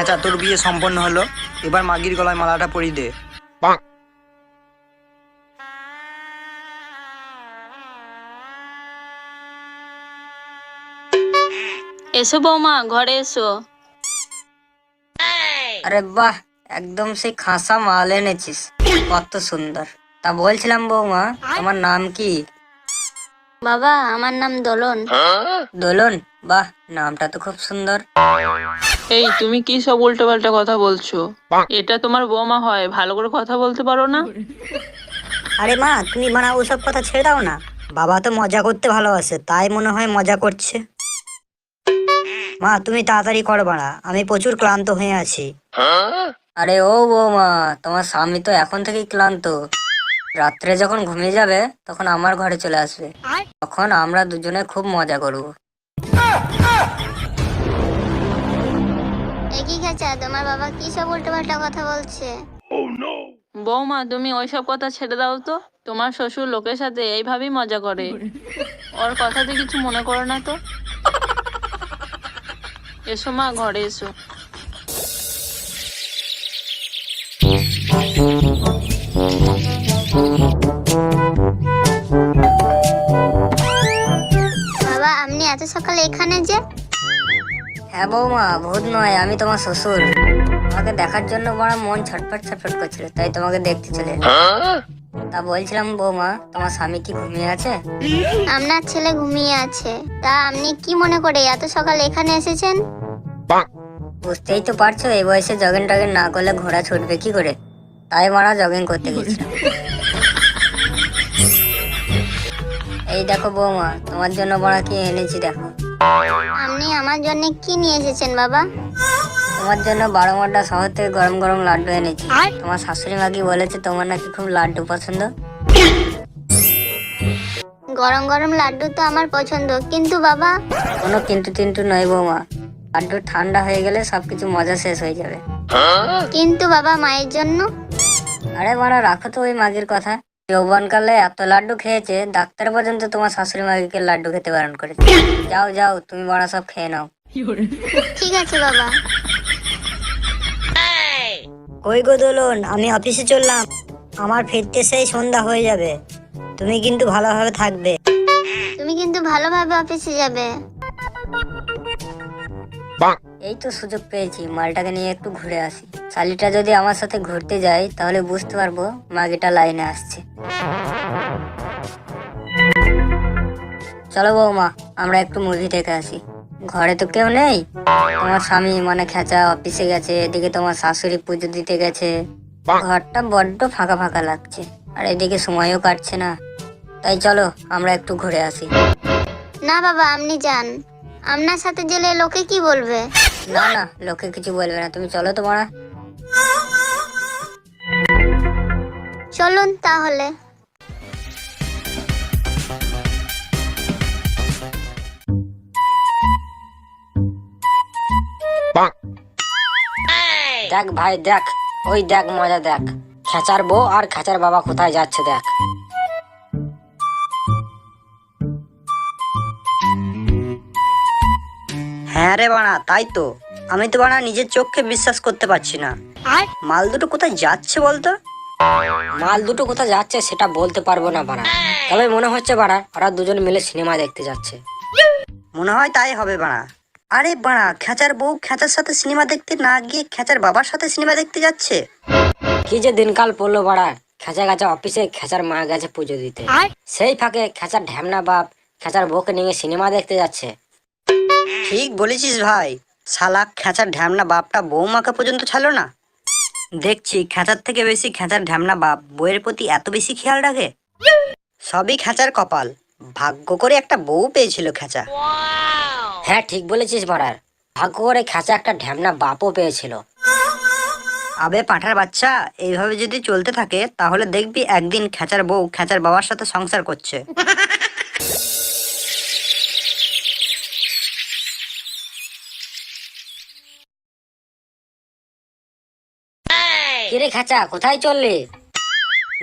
খেঁচা তোর বিয়ে সম্পন্ন হলো। এবার মাগির গলায় মালাটা পরিয়ে দে। এসো বৌমা ঘরে এসো। আরে বাহ একদম সেই খাসা মাল এনেছিস। কত সুন্দর। তা বলছিলাম বৌমা তোমার নাম কি? বাবা আমার নাম দোলন। দোলন? বাহ নামটা তো খুব সুন্দর। এই তুমি কি সব উল্টো পাল্টা কথা বলছো? এটা তোমার বৌমা হয় ভালো করে কথা বলতে পারো না? আরে মা তুমি মানে ওসব কথা ছেড়ে দাও না। বাবা তো মজা করতে ভালোবাসে তাই মনে হয় মজা করছে। মা তুমি তাড়াতাড়ি করো বাড়া আমি প্রচুর ক্লান্ত হয়ে আছি। আরে ও বৌমা তোমার স্বামী তো এখন থেকেই ক্লান্ত। রাত্রে যখন ঘুমিয়ে যাবে তখন আমার ঘরে চলে আসবে। তখন আমরা দুজনে খুব মজা করব। একই খেঁচা তোমার বাবা কি সব উল্টো পাল্টা কথা বলছে? বৌমা তুমি ওইসব কথা ছেড়ে দাও তো। তোমার শ্বশুর লোকের সাথে এইভাবেই মজা করে। ওর কথাতে কিছু মনে করো না তো। এসো মা ঘরে এসো। বাবা আপনি এত সকালে এখানে যে? হ্যাঁ বৌমা ভূত নয় আমি তোমার শ্বশুর। তোমাকে দেখার জন্য বড় মন ছটফট ছটফট করছিল তাই তোমাকে দেখতে চলে তা বলছিলাম বৌমা তোমার স্বামী কি ঘুমিয়ে আছে? আপনার ছেলে ঘুমিয়ে আছে। তা আপনি কি মনে করে এত সকালে এখানে এসেছেন? বুঝতেই তো পারছ এই বয়সে জগিং টগিং না করলে ঘোড়া ছুটবে কি করে? তাই মারা জগিং করতে গেছিলাম এই দেখো বৌমা তোমার জন্য বড় কি এনেছি দেখো। আপনি আমার জন্য কি নিয়ে এসেছেন বাবা? তোমার জন্য বারো মাড্ডা শহর থেকে গরম গরম লাড্ডু এনেছি। তোমার শাশুড়ি মা কি বলেছে তোমার নাকি খুব লাড্ডু পছন্দ? গরম গরম লাড্ডু তো আমার পছন্দ কিন্তু বাবা? কোনো কিন্তু তিন্তু নয় বৌমা। লাড্ডু ঠান্ডা হয়ে গেলে সবকিছু মজা শেষ হয়ে যাবে। কিন্তু বাবা মায়ের জন্য? আরে মারা রাখো তো ওই মাগির কথা। যৌবনকালে এত লাড্ডু খেয়েছে ডাক্তার পর্যন্ত তোমার শাশুড়ি মাগিকে লাড্ডু খেতে বারণ করেছে? যাও যাও তুমি বড়া সব খেয়ে নাও। ঠিক আছে বাবা। কই গো দোলন আমি অফিসে চললাম। আমার ফিরতে সেই সন্ধ্যা হয়ে যাবে। তুমি কিন্তু ভালোভাবে থাকবে। তুমি কিন্তু ভালোভাবে অফিসে যাবে। এই তো সুযোগ পেয়েছি, মালটাকে নিয়ে একটু ঘুরে আসি। শালিটা যদি আমার সাথে ঘুরতে যাই তাহলে বুঝতে পারব মাগিটা লাইনে আসছে। চলো বৌমা, আমরা একটু মুভি দেখে আসি। ঘরে তো কেউ নেই? তোমার স্বামী মানে খেঁচা অফিসে গেছে, এদিকে তোমার শাশুড়ি পুজো দিতে গেছে। ঘরটা বড্ড ফাঁকা ফাঁকা লাগছে, আর এদিকে সময়ও কাটছে না। তাই চলো, আমরা একটু ঘুরে আসি। না বাবা, আপনি যান। আপনার সাথে গেলে লোকে কি বলবে? না না লোকে কিছু বলবে না। তুমি চলো তো মারা। চলুন তাহলে। দেখ ভাই দেখ। ওই দেখ মজা দেখ। খেচার বউ আর খেচার বাবা কোথায় যাচ্ছে দেখ। হ্যাঁ রে বানা তাই তো। আমি তো বানা নিজের চোখকে বিশ্বাস করতে পারছি না। মাল দুটো কোথায় যাচ্ছে বলতো? মাল দুটো কোথায় যাচ্ছে সেটা বলতে পারব না বানা তবে মনে হচ্ছে বাড়া ওরা দুজন মিলে সিনেমা দেখতে যাচ্ছে। মনে হয় তাই হবে বাড়া। আরে বাড়া খেচার বউ খেচার সাথে সিনেমা দেখতে না গিয়ে খেচার বাবার সাথে সিনেমা দেখতে যাচ্ছে? কি যে দিনকাল পড়ল বাড়া খেচা খেচা অফিসে খেচার মা গেছে পুজো দিতে। সেই ফাঁকে খেচার ঢ্যামনা বাপ খেচার বউকে নিয়ে সিনেমা দেখতে যাচ্ছে। ঠিক বলেছিস ভাই। শালা খেচার ঢ্যামনা বাপটা বৌমাকে পর্যন্ত ছাড়লো না। দেখছি খেচার থেকে বেশি খেচার ঢ্যামনা বাপ বইয়ের প্রতি এত বেশি খেয়াল রাখে। সবই খেচার কপাল। ভাগ্য করে একটা বউ পেয়েছিল খেচা। হ্যাঁ ঠিক বলেছিস মারার ভাগ্য করে খেচা একটা ঢ্যামনা বাপও পেয়েছিল। আবে পাঁঠার বাচ্চা, এইভাবে যদি চলতে থাকে, তাহলে দেখবি একদিন খেচার বউ খেচার বাবার সাথে সংসার করছে। কিরে খাঁচা, কোথায় চললে?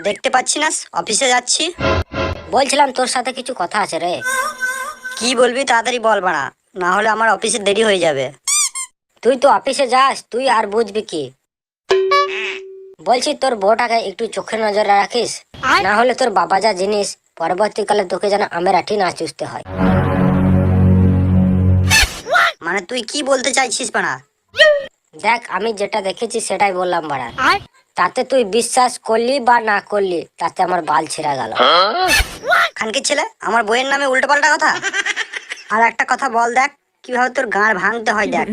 দেখতে পাচ্ছি না, অফিসে যাচ্ছি। বলছিলাম তোর সাথে কিছু কথা আছে রে। কি বলবি তাড়াতাড়ি বল বাড়া, না হলে আমার অফিসে দেরি হয়ে যাবে। তুই তো অফিসে যাস, তুই আর বুঝবি কি? বলছি তোর বউটাকে একটু চোখে নজরে রাখিস, না হলে তোর বাবা যা জিনিস, পরবর্তীকালে তোকে যেন আমের আঠি না চুষতে হয়। মানে তুই কি বলতে চাইছিস বানা দেখ আমি যেটা দেখেছি সেটাই বললাম বাড়া। তাতে তুই বিশ্বাস করলি বা না করলি তাতে আমার বাল ছিঁড়া গেল। খানকির ছেলে আমার বইয়ের নামে উল্টো পাল্টা কথা? আর একটা কথা বল দেখ কীভাবে তোর গাঁড় ভাঙতে হয় দেখ।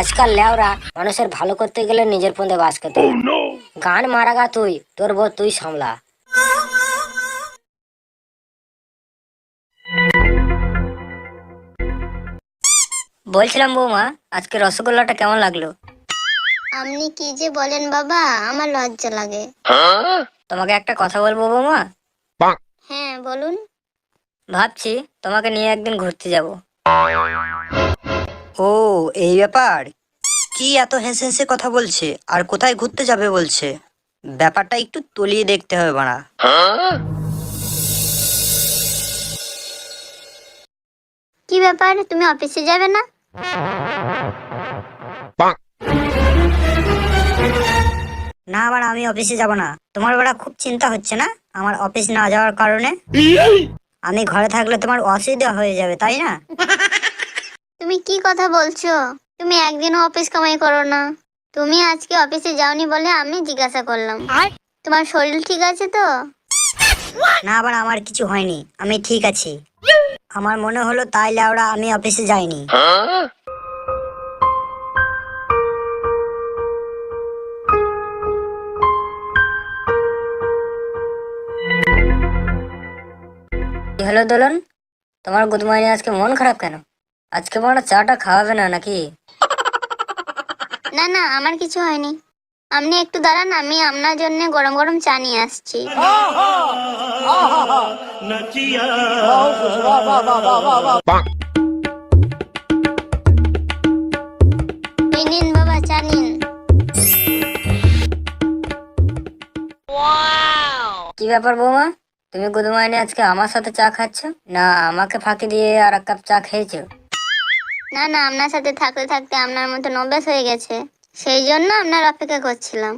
আজকাল লেওরা মানুষের ভালো করতে গেলে নিজের পন্দে বাস করতে হয়। গান মারা গা তুই তোর বউ তুই সামলা। বলছিলাম বৌমা আজকে রসগোল্লাটা কেমন লাগল? আপনি কি যে বলেন বাবা আমার লজ্জা লাগে। তোমাকে একটা কথা বলব বৌমা? হ্যাঁ বলুন। ভাবছি তোমাকে নিয়ে একদিন ঘুরতে যাব। ও এই ব্যাপার? কি এত হেসে হেসে কথা বলছে? আর কোথায় ঘুরতে যাবে বলছে? ব্যাপারটা একটু তলিয়ে দেখতে হবে বাড়া কি ব্যাপার? তুমি অফিসে যাবে না? না বাড়া আমি অফিসে যাব না। তোমার বেড়া খুব চিন্তা হচ্ছে না আমার অফিস না যাওয়ার কারণে? আমি ঘরে থাকলে তোমার অসুবিধা হয়ে যাবে তাই না? তুমি কি কথা বলছো? তুমি একদিনও অফিস কামাই করো না। তুমি আজকে অফিসে যাওনি বলে আমি জিজ্ঞাসা করলাম। তোমার শরীর ঠিক আছে তো? না আবার আমার কিছু হয়নি। আমি ঠিক আছি। আমার মনে হলো তাই লাউড়া আমি অফিসে যাইনি। হলো দোলন? তোমার গুড মর্নিং আজকে মন খারাপ কেন? আজকে মনে চাটা খাওয়াবে না নাকি? না না আমার কিছু হয়নি। আপনি একটু দাঁড়ান আমি আপনার জন্য গরম গরম চা নিয়ে আসছি। নিন বাবা চা নিন। কি ব্যাপার বৌমা? তুমি গুড মর্নিং আজকে আমার সাথে চা খাচ্ছ? না আমাকে ফাঁকি দিয়ে আর এক কাপ চা খেয়েছো? না না আপনার সাথে থাকতে থাকতে আপনার মতন অভ্যাস হয়ে গেছে। সেই জন্য আপনার অপেক্ষা করছিলাম।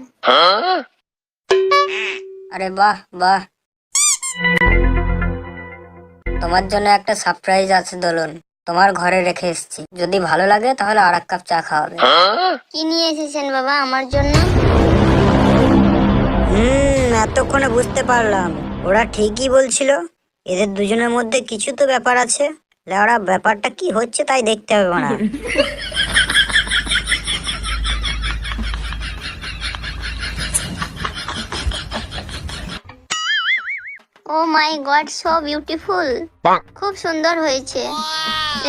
আরে বাহ বাহ। তোমার জন্য একটা সারপ্রাইজ আছে দোলন। তোমার ঘরে রেখে এসেছি। যদি ভালো লাগে তাহলে আর এক কাপ চা খাওয়াবে। কি নিয়ে এসেছেন বাবা আমার জন্য? হুম এতক্ষণে বুঝতে পারলাম। ওরা ঠিকই বলছিল। এদের দুজনের মধ্যে কিছু তো ব্যাপার আছে। লেওড়া ব্যাপারটা কি হচ্ছে তাই দেখতে হবে না ও মাই গড সো বিউটিফুল। খুব সুন্দর হয়েছে।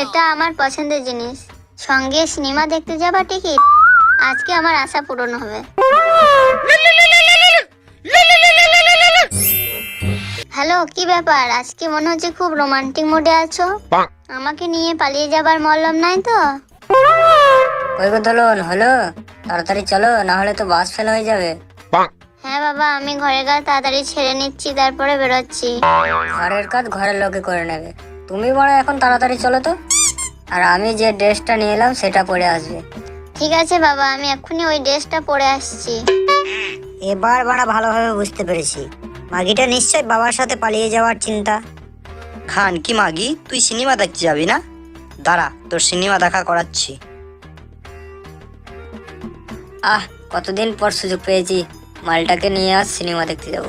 এটা আমার পছন্দের জিনিস। সঙ্গে সিনেমা দেখতে যাবা টিকিট। আজকে আমার আশা পূরণ হবে। হ্যালো কি ব্যাপার? আজকে মনে হচ্ছে খুব রোমান্টিক মোডে আছো। আমাকে নিয়ে পালিয়ে যাবার মলম নাই তো? ওই গো দোলন হলো? তাড়াতাড়ি চলো না হলে তো বাস ফেল হয়ে যাবে। হ্যাঁ বাবা আমি ঘরের কাজ তাড়াতাড়ি ছেড়ে নিচ্ছি তারপরে বেরোচ্ছি। ঘরের কাজ ঘরের লোকে করে নেবে। তুমি বড় এখন তাড়াতাড়ি চলো তো। আর আমি যে ড্রেসটা নিয়ে এলাম সেটা পরে আসবে। ঠিক আছে বাবা আমি এক্ষুনি ওই ড্রেসটা পরে আসছি। এবার বাড়া ভালোভাবে বুঝতে পেরেছি। মাগিটা নিশ্চয় বাবার সাথে পালিয়ে যাওয়ার চিন্তা। খান কি মাগি? তুই সিনেমা দেখতে যাবি না? দাঁড়া তোর সিনেমা দেখা করাচ্ছি। আহ কতদিন পর সুযোগ পেয়েছি। মালটাকে নিয়ে আজ সিনেমা দেখতে যাব।